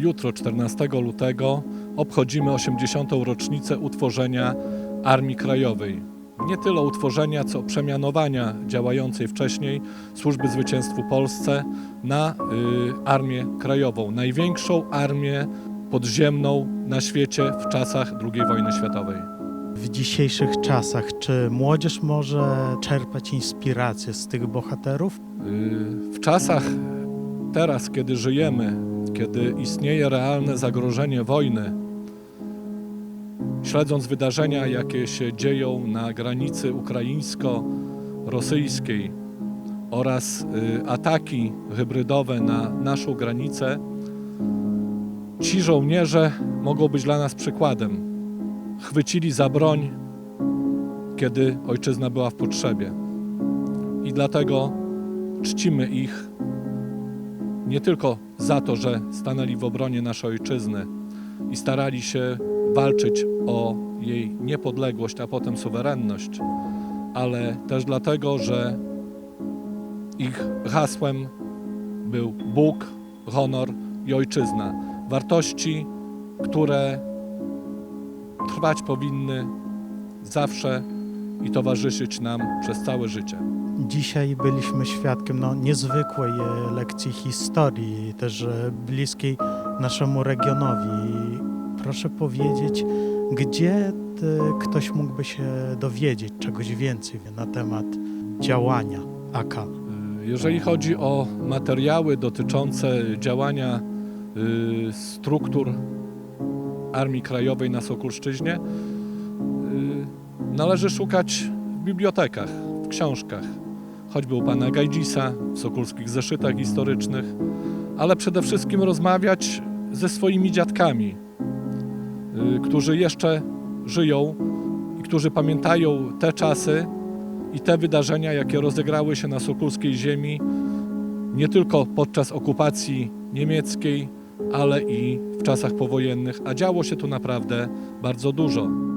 jutro, 14 lutego, obchodzimy 80. rocznicę utworzenia Armii Krajowej. Nie tyle utworzenia, co przemianowania działającej wcześniej Służby Zwycięstwu Polsce na y, Armię Krajową. Największą armię podziemną na świecie w czasach II wojny światowej. W dzisiejszych czasach, czy młodzież może czerpać inspirację z tych bohaterów? Y, W czasach teraz, kiedy żyjemy, kiedy istnieje realne zagrożenie wojny, śledząc wydarzenia, jakie się dzieją na granicy ukraińsko-rosyjskiej oraz y, ataki hybrydowe na naszą granicę, ci żołnierze mogą być dla nas przykładem. Chwycili za broń, kiedy ojczyzna była w potrzebie. I dlatego czcimy ich nie tylko za to, że stanęli w obronie naszej ojczyzny i starali się walczyć o jej niepodległość, a potem suwerenność, ale też dlatego, że ich hasłem był Bóg, honor i ojczyzna. Wartości, które trwać powinny zawsze i towarzyszyć nam przez całe życie. Dzisiaj byliśmy świadkiem no, niezwykłej e, lekcji historii, też e, bliskiej naszemu regionowi. Proszę powiedzieć, gdzie e, ktoś mógłby się dowiedzieć czegoś więcej na temat działania AK? Jeżeli chodzi o materiały dotyczące działania struktur Armii Krajowej na Sokulszczyźnie, y, należy szukać w bibliotekach, w książkach, choćby u pana Gajdzisa, w sokulskich zeszytach historycznych, ale przede wszystkim rozmawiać ze swoimi dziadkami, y, którzy jeszcze żyją i którzy pamiętają te czasy, i te wydarzenia, jakie rozegrały się na Sokulskiej ziemi, nie tylko podczas okupacji niemieckiej, ale i w czasach powojennych, a działo się tu naprawdę bardzo dużo.